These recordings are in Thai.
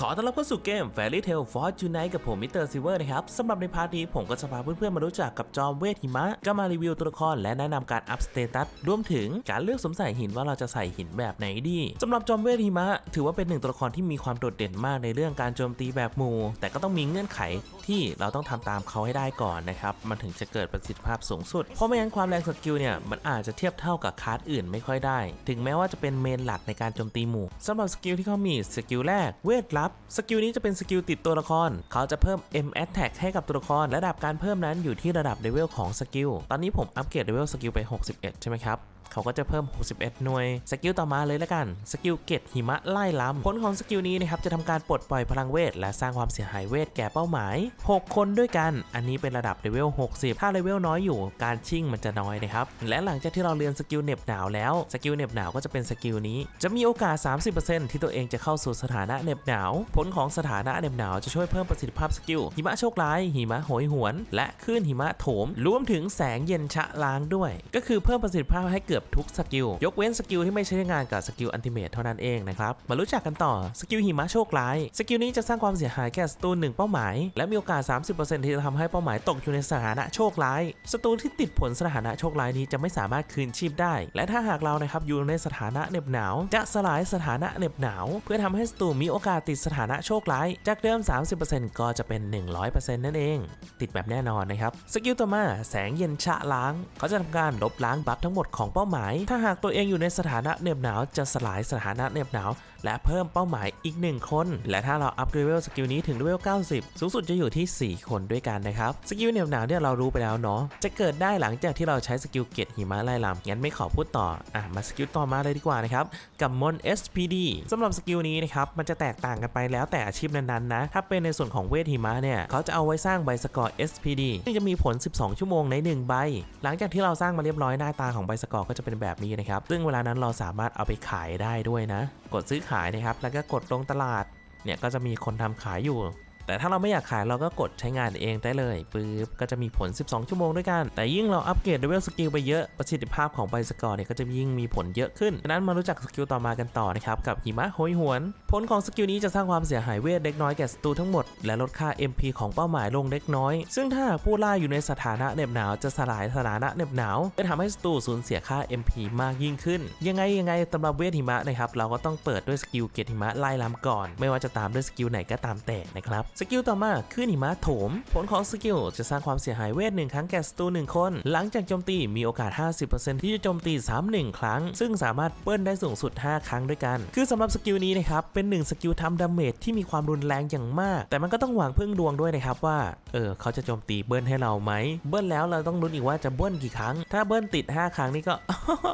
ขอต้อนรับเข้าสู่เกม Fairy Tail Fortnite กับผมมิสเตอร์ซิเวอร์นะครับสำหรับในพาร์ทนี้ผมก็จะพาเพื่อนๆมารู้จักกับจอมเวทหิมะ ก็มารีวิวตัวละครและแนะนำการอัพสเตตัสรวมถึงการเลือกสมใส่หินว่าเราจะใส่หินแบบไหนดีสำหรับจอมเวทหิมะ ถือว่าเป็นหนึ่งตัวละครที่มีความโดดเด่นมากในเรื่องการโจมตีแบบหมู่ แต่ก็ต้องมีเงื่อนไขที่เราต้องทำตามเขาให้ได้ก่อนนะครับมันถึงจะเกิดประสิทธิภาพสูงสุด เพราะไม่งั้นความแรงสกิลเนี่ยมันอาจจะเทียบเท่ากับคลาสอื่นไม่ค่อยได้ ถึงแม้ว่าจะเป็นเมนหลักในการโจมตีหมู่สำหรับสกิลที่เขามีสกิลแรกเวทลับสกิลนี้จะเป็นสกิลติดตัวละคร เขาจะเพิ่ม M attack ให้กับตัวละคร ระดับการเพิ่มนั้นอยู่ที่ระดับเลเวลของสกิล ตอนนี้ผมอัปเกรดเลเวลสกิลไป 61 ใช่ไหมครับเขาก็จะเพิ่ม 61 หน่วย สกิลต่อมาเลยละกัน สกิลเกตหิมะไล่ล้ำผลของสกิลนี้นะครับจะทำการปลดปล่อยพลังเวท และสร้างความเสียหายเวทแก่เป้าหมาย 6 คนด้วยกัน อันนี้เป็นระดับเลเวล 60 ถ้าเลเวลน้อยอยู่ การชิ่งมันจะน้อยนะครับ และหลังจากที่เราเรียนสกิลเหน็บหนาวแล้ว สกิลเหน็บหนาวก็จะเป็นสกิลนี้ จะมีโอกาส 30%ที่ตัวเองจะเข้าสู่สถานะเหน็บหนาวผลของสถานะเหน็บหนาวจะช่วยเพิ่มประสิทธิภาพสกิล หิมะโชคร้าย หิมะโหยหวน และคลื่นหิมะโถม รวมถึงแสงเย็นชะล้างด้วย ก็คือเพิ่มประสิทธิภาพให้เกือบทุกสกิล ยกเว้นสกิลที่ไม่ใช้งานกับสกิลอันติเมทเท่านั้นเองนะครับ มารู้จักกันต่อ สกิลหิมะโชคร้าย สกิลนี้จะสร้างความเสียหายแก่ศัตรูหนึ่งเป้าหมาย และมีโอกาส 30%ที่จะทำให้เป้าหมายตกอยู่ในสถานะโชคร้าย ศัตรูที่ติดผลสถานะโชคร้ายนี้จะไม่สามารถคืนชีพได้ และถ้าหากเรานะครับอยู่ในสถานะเหน็บหนาว จะสลายสถานะเหน็บหนาว เพื่อทำให้ศัตรูมีโอกาสติดสถานะโชคร้าย จากเดิม 30%ก็จะเป็น 100%นั่นเอง ติดแบบแน่นอนนะครับ สกิลต่อมาแสงเย็นชะล้าง เขาจะทำการลบล้างบัฟทั้งหมดของเป้าหมาย ถ้าหากตัวเองอยู่ในสถานะเหน็บหนาวจะสลายสถานะเหน็บหนาว และเพิ่มเป้าหมายอีก 1 คน และถ้าเราอัพเลเวลสกิลนี้ถึงเลเวล 90 สูงสุดจะอยู่ที่ 4 คนด้วยกันนะครับ สกิลเหน็บหนาวเนี่ยเรารู้ไปแล้วเนาะ จะเกิดได้หลังจากที่เราใช้สกิลเกตหิมะไล่ลำงั้นไม่ขอพูดต่อ อะมาสกิลต่อมาเลยดีกว่านะครับ กับมอน SPD สำหรับสกิลนี้นะครับ มันจะแตกต่างกันไปแล้วแต่อาชีพนั้นๆนะ ถ้าเป็นในส่วนของเวทหิมะเนี่ย เขาจะเอาไว้สร้างใบสกอร์ SPD ซึ่งจะมีผล 12 ชั่วโมงใน 1 ใบ หลังจากที่เราสร้างมาเรียบร้อยหน้าตาของใบสกอร์ก็จะเป็นแบบนี้นะครับ ซึ่งเวลานั้นเราสามารถเอาไปขายได้ด้วยนะ กดซื้อขายนะครับ แล้วก็กดลงตลาด เนี่ยก็จะมีคนทำขายอยู่ แต่ถ้าเราไม่อยากขายเราก็กดใช้งานเองได้เลยปึ๊บก็จะมีผล 12 ชั่วโมงด้วยกัน แต่ยิ่งเราอัปเกรดเลเวลสกิลไปเยอะประสิทธิภาพของใบสกอร์เนี่ยก็จะยิ่งมีผลเยอะขึ้นดังนั้นมารู้จักสกิลต่อมากันต่อนะครับกับหิมะโหยหวน ผลของสกิลนี้จะสร้างความเสียหายเวทเล็กน้อยแก่ศัตรูทั้งหมดและลดค่า MP ของเป้าหมายลงเล็กน้อย ซึ่งถ้าหากผู้ล่าอยู่ในสถานะเหน็บหนาวจะสลายสถานะเหน็บหนาวจะทำให้ศัตรูสูญเสียค่า MP มากยิ่งขึ้น ยังไงยังไงสำหรับเวทหิมะนะครับเราก็ต้องเปิดด้วยสกิลเกตหิมะไล่ลำก่อน ไม่ว่าจะตามด้วยสกิลไหนก็ตามแต่นะครับสกิลต่อมาขึ้นหิมะโถม ผลของสกิลจะสร้างความเสียหายเวทหนึ่งครั้งแก่ศัตรูหนึ่งคน หลังจากโจมตีมีโอกาส 50%ที่จะโจมตีซ้ำหนึ่งครั้ง ซึ่งสามารถเบิ้ลได้สูงสุด 5 ครั้งด้วยกัน คือสำหรับสกิลนี้นะครับ เป็นหนึ่งสกิลทำดาเมจที่มีความรุนแรงอย่างมาก แต่มันก็ต้องหวังพึ่งดวงด้วยนะครับว่า เออเขาจะโจมตีเบิ้ลให้เราไหม เบิ้ลแล้วเราต้องลุ้นอีกว่าจะเบิ้ลกี่ครั้ง ถ้าเบิ้ลติด 5 ครั้งนี่ก็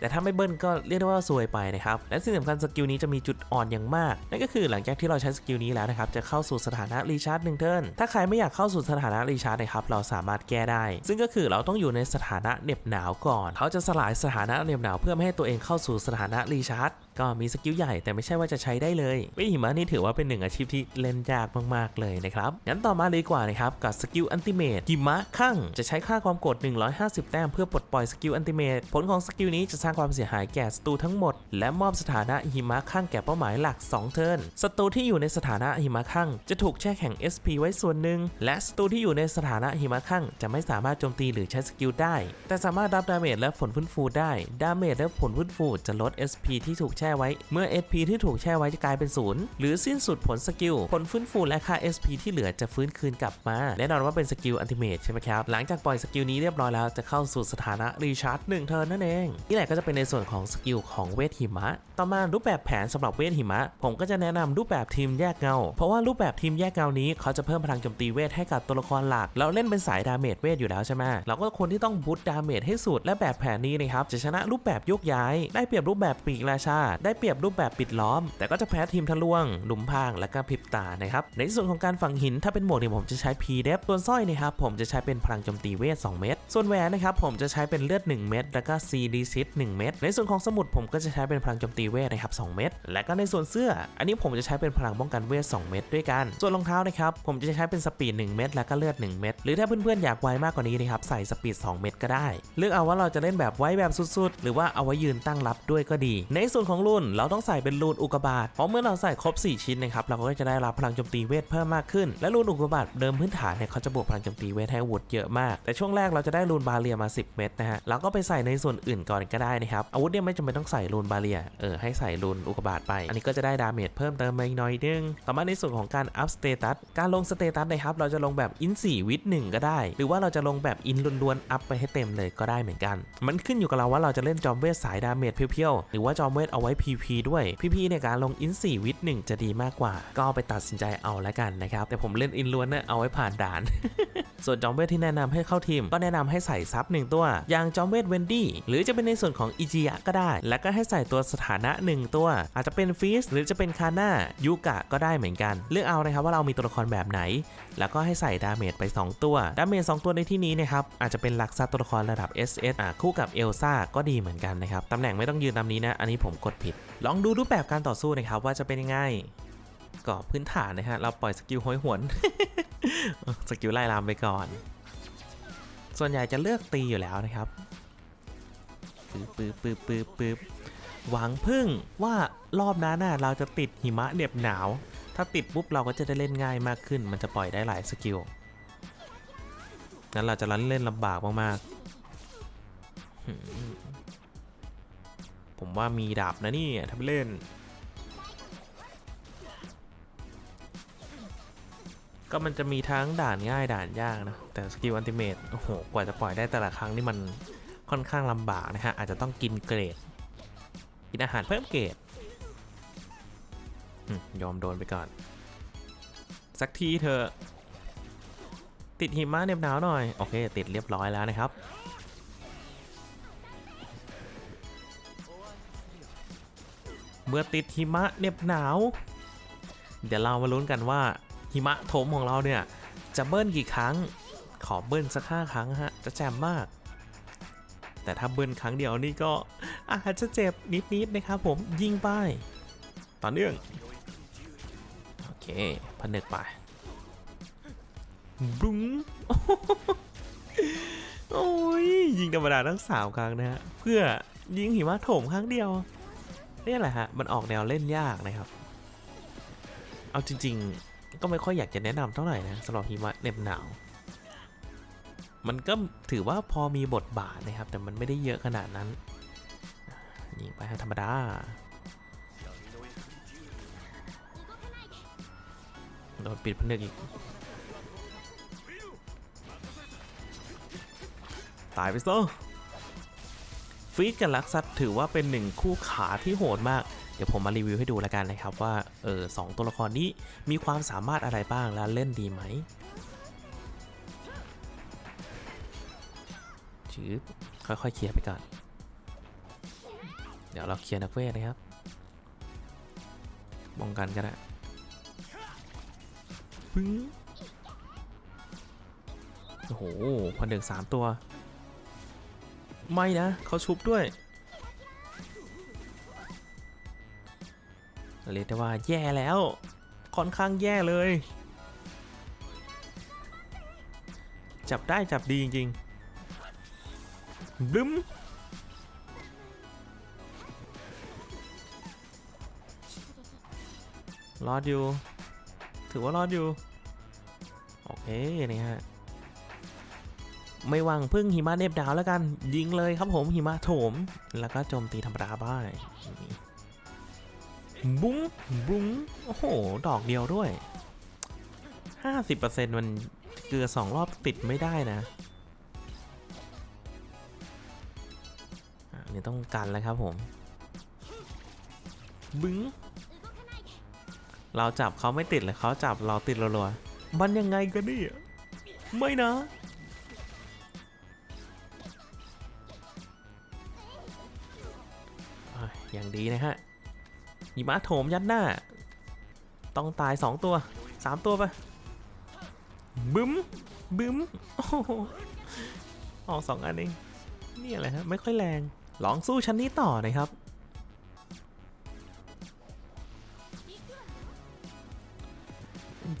แต่ถ้าไม่เบิ้ลก็เรียกได้ว่าซวยไปนะครับ และสิ่งสำคัญสกิลนี้จะมีจุดอ่อนอย่างมาก นั่นก็คือหลังจากที่เราใช้สกิลนี้แล้วนะครับ จะเข้าสู่สถานะรีชาร์จหนึ่งเทิร์นถ้าใครไม่อยากเข้าสู่สถานะรีชาร์จนะครับเราสามารถแก้ได้ ซึ่งก็คือเราต้องอยู่ในสถานะเหน็บหนาวก่อน เขาจะสลายสถานะเหน็บหนาวเพื่อไม่ให้ตัวเองเข้าสู่สถานะรีชาร์จ ก็มีสกิลใหญ่แต่ไม่ใช่ว่าจะใช้ได้เลยเวทหิมะนี่ถือว่าเป็นหนึ่งอาชีพที่เล่นยากมากๆเลยนะครับงั้นต่อมาเลยกว่านะครับกับสกิลอันติเมตหิมะข้างจะใช้ค่าความกด 150 แต้มเพื่อปลดปล่อยสกิลอันติเมตผลของสกิลนี้จะสร้างความเสียหายแก่ศัตรูทั้งหมด และมอบสถานะหิมะข้างแก่เป้าหมายหลัก 2 เทิร์นศัตรูที่อยู่ในสถานะหิมะข้างจะถูกแช่แข็ง SP ไว้ส่วนหนึ่งและศัตรูที่อยู่ในสถานะหิมะข้างจะไม่สามารถโจมตีหรือใช้สกิลได้ แต่สามารถรับดาเมจและผลฟื้นฟูได้ดาเมจและผลฟื้นฟูจะลด SP ที่ถูกแช่ไว้ เมื่อ SP ที่ถูกแช่ไว้จะกลายเป็นศูนย์หรือสิ้นสุดผลสกิล ผลฟื้นฟูและค่า SP ที่เหลือจะฟื้นคืนกลับมา แน่นอนว่าเป็นสกิลอันติเมทใช่ไหมครับ หลังจากปล่อยสกิลนี้เรียบร้อยแล้วจะเข้าสู่สถานะรีชาร์จหนึ่งเทิร์นนั่นเอง นี่แหละก็จะเป็นในส่วนของสกิลของเวทหิมะ ต่อมารูปแบบแผนสำหรับเวทหิมะ ผมก็จะแนะนำรูปแบบทีมแยกเงา เพราะว่ารูปแบบทีมแยกเงานี้เขาจะเพิ่มพลังโจมตีเวทให้กับตัวละครหลัก เราเล่นเป็นสายดาเมจเวทอยู่แล้วใช่ไหมเราก็ควรที่ต้องบูตดาเมจให้สุดและแบบแผนนี้นะครับจะชนะรูปแบบยกย้าย ได้เปรียบรูปแบบปีกราชาได้เปรียบรูปแบบปิดล้อม แต่ก็จะแพ้ทีมทะลวงหลุมพางและก็พริบตานะครับในส่วนของการฝังหินถ้าเป็นหมวกเนี่ยผมจะใช้ P d e f ส่วนสร้อยนะครับผมจะใช้เป็นพลังโจมตีเวท2เม็ดส่วนแหวนนะครับผมจะใช้เป็นเลือด 1 เม็ดแล้วก็ C d ซิต1เม็ดในส่วนของสมุดผมก็จะใช้เป็นพลังโจมตีเวทนะครับ2เม็ดและก็ในส่วนเสื้อ อันนี้ผมจะใช้เป็นพลังป้องกันเวท2เม็ดด้วยกัน ส่วนรองเท้านะครับผมจะใช้เป็นสปีด1เม็ดแล้วก็เลือด 1 เม็ดหรือถ้าเพื่อนๆอยากไวมากกว่านี้นะครับใส่สปีด 2 เม็ดก็ได้ เลือกเอาว่าเราจะเล่นแบบไวแบบสุดๆ หรือว่าเอาไว้ยืนตั้งรับด้วยก็ดี ในส่วนขององรุ่น เราต้องใส่เป็นรูนอุกบาตเพราะเมื่อเราใส่ครบ 4 ชิ้นนะครับเราก็จะได้รับพลังโจมตีเวทเพิ่มมากขึ้น และรูนอุกบาตเดิมพื้นฐานเนี่ยเขาจะบวกพลังโจมตีเวทให้อาวุธเยอะมาก แต่ช่วงแรกเราจะได้รูนบาเรียมา 10 เม็ดนะฮะเราก็ไปใส่ในส่วนอื่นก่อนก็ได้นะครับอาวุธเนี่ยไม่จำเป็นต้องใส่รูนบาเรียเออให้ใส่รูนอุกบาตไป อันนี้ก็จะได้ดาเมจเพิ่มเติมมาอีกหน่อยนึงต่อมาในส่วนของการอัพสเตตัสการลงสเตตัสนะครับเราจะลงแบบอิน4วิทหนึ่งก็ได้ หรือว่าเราจะลงแบบอินล้วนๆอัพไปให้เต็มเลยก็ได้เหมือนกัน มันขึ้นอยู่กับเราว่าเราจะเล่นจอมเวทสายดาเมจเพียวๆหรือว่าจอมเวทเอาไว้ PP ด้วย PP เนี่ยการลงอิน4วิทหนึ่งจะดีมากกว่า ก็เอาไปตัดสินใจเอาแล้วกันนะครับ แต่ผมเล่นอินล้วนเนี่ยเอาไว้ผ่านด่าน ส่วนจอมเวทที่แนะนำให้เข้าทีม ก็แนะนำให้ใส่ซับหนึ่งตัว อย่างจอมเวทเวนดี้หรือจะเป็นในส่วนของอิจิยะก็ได้ แล้วก็ให้ใส่ตัวสถานะหนึ่งตัว อาจจะเป็นฟีสหรือจะเป็นคาน่ายูกะก็ได้เหมือนกัน เลือกเอานะครับว่าเรามีตัวละครแบบไหน แล้วก็ให้ใส่ดาเมจไป 2 ตัว ดาเมจ2ตัวในที่นี้นะครับอาจจะเป็นลักซัตตัวละครระดับ SS อะคู่กับเอลซ่าก็ดีเหมือนกันนะครับตำแหน่งไม่ต้องยืนตามนี้นะ อันนี้ผมกดผิด ลองดูรูปแบบการต่อสู้นะครับว่าจะเป็นยังไงก็พื้นฐานนะฮะเราปล่อยสกิลห้อยหวน สกิลไล่ลามไปก่อน ส่วนใหญ่จะเลือกตีอยู่แล้วนะครับปื๊บปื๊บปื๊บปื๊บปื๊บหวังพึ่งว่ารอบนั้นน่ะเราจะติดหิมะเหน็บหนาว ถ้าติดปุ๊บเราก็จะได้เล่นง่ายมากขึ้น มันจะปล่อยได้หลายสกิลงั้นเราจะเล่นลำบากมากๆผมว่ามีดาบนะนี่ถ้าไปเล่น ก็มันจะมีทั้งด่านง่ายด่านยากนะ แต่สกิลอันติเมตโอ้โห กว่าจะปล่อยได้แต่ละครั้งนี่มันค่อนข้างลำบากนะฮะ อาจจะต้องกินเกรด กินอาหารเพิ่มเกรดยอมโดนไปก่อน สักทีเถอะ ติดหิมะเหน็บหนาวหน่อย โอเค ติดเรียบร้อยแล้วนะครับเมื่อติดหิมะเหน็บหนาว เดี๋ยวเรามาลุ้นกันว่า หิมะโถมของเราเนี่ย จะเบิ้ลกี่ครั้ง ขอเบิ้ลสักห้าครั้งฮะ จะแจ่มมาก แต่ถ้าเบิ้ลครั้งเดียวนี่ก็อาจจะเจ็บนิดๆนะครับผมยิงไปต่อเนื่อง โอเคผนึกไปบุ้งโอ้ยยิงธรรมดาทั้งสามครั้งนะฮะ เพื่อยิงหิมะโถมครั้งเดียวนี่แหละฮะ มันออกแนวเล่นยากนะครับ เอาจริง ๆ ก็ไม่ค่อยอยากจะแนะนำเท่าไหร่นะสำหรับหิมะเหน็บหนาว มันก็ถือว่าพอมีบทบาทนะครับ แต่มันไม่ได้เยอะขนาดนั้นยิงไปธรรมดาโดนปิดผนึกอีก ตายไปซะฟีดกับลักซัตถือว่าเป็นหนึ่งคู่ขาที่โหดมาก เดี๋ยวผมมารีวิวให้ดูแล้วกันนะครับว่าเออสองตัวละครนี้มีความสามารถอะไรบ้างและเล่นดีไหมชืบค่อยๆเคลียร์ไปก่อน เดี๋ยวเราเคลียร์นักเวทนะครับป้องกันก็ได้ปึ้งโอ้โหพันหนึ่งสามตัว ไม่นะ เขาชุบด้วย เรียกได้ว่าแย่แล้ว ค่อนข้างแย่เลย จับได้จับดีจริงๆบึ้มรอดอยู่ ถือว่ารอดอยู่ โอเคนี่ฮะ ไม่วังพึ่งหิมะเนบดาวแล้วกัน ยิงเลยครับผมหิมะโถม แล้วก็โจมตีธรรมดาบ้าง บุ้งบุ้งโอ้โห ดอกเดียวด้วย 50%มันเกลือสองรอบติดไม่ได้นะอะอันนี่ต้องกันแล้วครับผม บึ้ง เราจับเขาไม่ติดเลยเขาจับเราติดรัวๆมันยังไงกันนี่ไม่นะอย่างดีนะฮะ หิมะโถมยัดหน้า ต้องตาย 2 ตัว 3 ตัวไปบึ้มบึ้มโอ้โหออกสองอันเองนี่อะไรฮะไม่ค่อยแรง ลองสู้ชั้นนี้ต่อนะครับ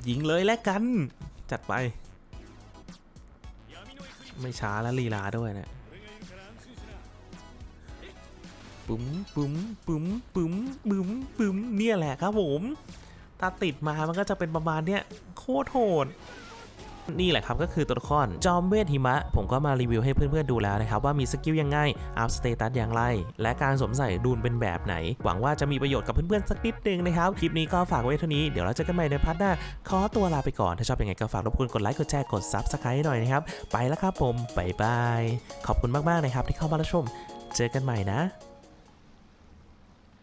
ยิงเลยแล้วกัน จัดไป ไม่ช้าแล้วลีลาด้วยเนะ ปุ้มปุ้มปุ้มปุ้มปุ้มปุ้มเนี่ยแหละครับผมถ้าติดมามันก็จะเป็นประมาณเนี้ยโคตรโหดนี่แหละครับก็คือตัวละครจอมเวทหิมะ ผมก็มารีวิวให้เพื่อนๆดูแล้วนะครับ ว่ามีสกิลยังไงอัพสเตตัสอย่างไร และการสวมใส่ดูนเป็นแบบไหน หวังว่าจะมีประโยชน์กับเพื่อนๆสักนิดนึงนะครับ คลิปนี้ก็ฝากไว้เท่านี้ เดี๋ยวเราเจอกันใหม่ในพาร์ทหน้า ขอตัวลาไปก่อน ถ้าชอบยังไงก็ฝากรบกวนกดไลค์กดแชร์กด Subscribe ให้หน่อยนะครับไปแล้วครับผมบายบายขอบคุณมากๆนะครับที่เข้ามารับชม เจอกันใหม่นะ